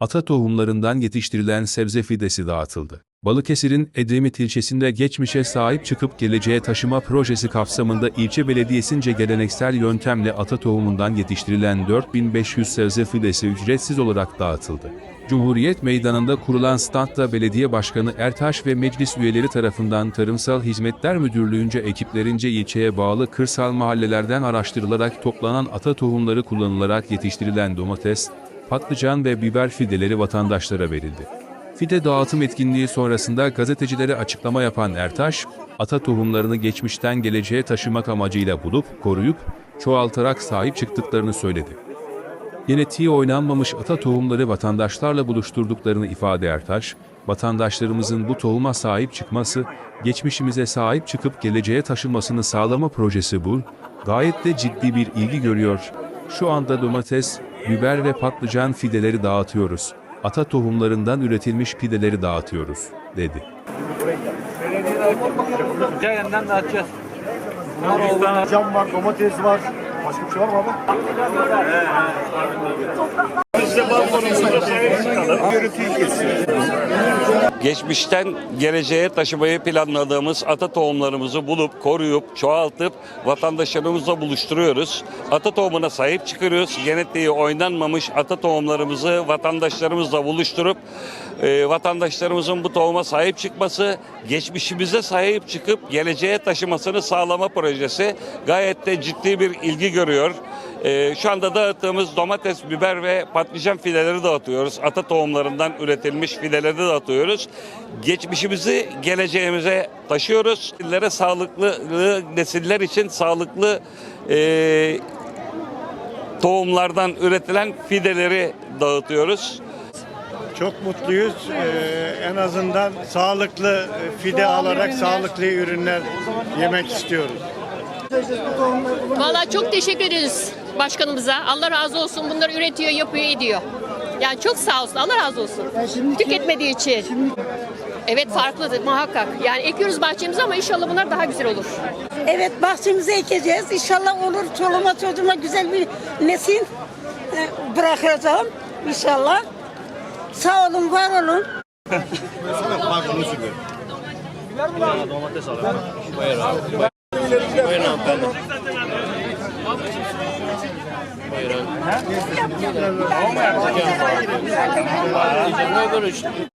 ata tohumlarından yetiştirilen sebze fidesi dağıtıldı. Balıkesir'in Edremit ilçesinde geçmişe sahip çıkıp geleceğe taşıma projesi kapsamında ilçe belediyesince geleneksel yöntemle ata tohumundan yetiştirilen 4500 sebze fidesi ücretsiz olarak dağıtıldı. Cumhuriyet Meydanı'nda kurulan standta belediye başkanı Ertaş ve meclis üyeleri tarafından Tarımsal Hizmetler Müdürlüğü'nce ekiplerince ilçeye bağlı kırsal mahallelerden araştırılarak toplanan ata tohumları kullanılarak yetiştirilen domates, patlıcan ve biber fideleri vatandaşlara verildi. Fide dağıtım etkinliği sonrasında gazetecilere açıklama yapan Ertaş, ata tohumlarını geçmişten geleceğe taşımak amacıyla bulup, koruyup, çoğaltarak sahip çıktıklarını söyledi. Genetiği oynanmamış ata tohumları vatandaşlarla buluşturduklarını ifade Ertaş, vatandaşlarımızın bu tohuma sahip çıkması, geçmişimize sahip çıkıp geleceğe taşınmasını sağlama projesi bu, gayet de ciddi bir ilgi görüyor. Şu anda domates, biber ve patlıcan fideleri dağıtıyoruz. Ata tohumlarından üretilmiş pideleri dağıtıyoruz, dedi. Cayenden dağıtacağız. Cam var, domates var. Başka bir şey var mı abi? Geçmişten geleceğe taşımayı planladığımız ata tohumlarımızı bulup, koruyup, çoğaltıp vatandaşlarımızla buluşturuyoruz. Ata tohumuna sahip çıkarıyoruz. Genetiği oynanmamış ata tohumlarımızı vatandaşlarımızla buluşturup e, vatandaşlarımızın bu tohuma sahip çıkması, geçmişimize sahip çıkıp geleceğe taşımasını sağlama projesi gayet de ciddi bir ilgi görüyor. Ee, şu anda dağıttığımız domates, biber ve patlıcan fideleri dağıtıyoruz. Ata tohumlarından üretilmiş fideleri dağıtıyoruz. Geçmişimizi geleceğimize taşıyoruz. Nesillere sağlıklı, nesiller için sağlıklı e, tohumlardan üretilen fideleri dağıtıyoruz. Çok mutluyuz. Ee, en azından sağlıklı e, fide alarak sağlıklı ürünler yemek istiyoruz. Vallahi çok teşekkür ederiz başkanımıza. Allah razı olsun. Bunları üretiyor, yapıyor, ediyor. Yani çok sağ olsun. Allah razı olsun. Tüketmediği için. Evet farklıdır muhakkak. Yani ekiyoruz bahçemize ama inşallah bunlar daha güzel olur. Evet bahçemize ekeceğiz. İnşallah olur. Çoluğuma çocuğuma güzel bir nesil e, bırakacağım. İnşallah. Sağ olun, var olun. Buyurun. Ne? Olmuyor. Ne görüştük?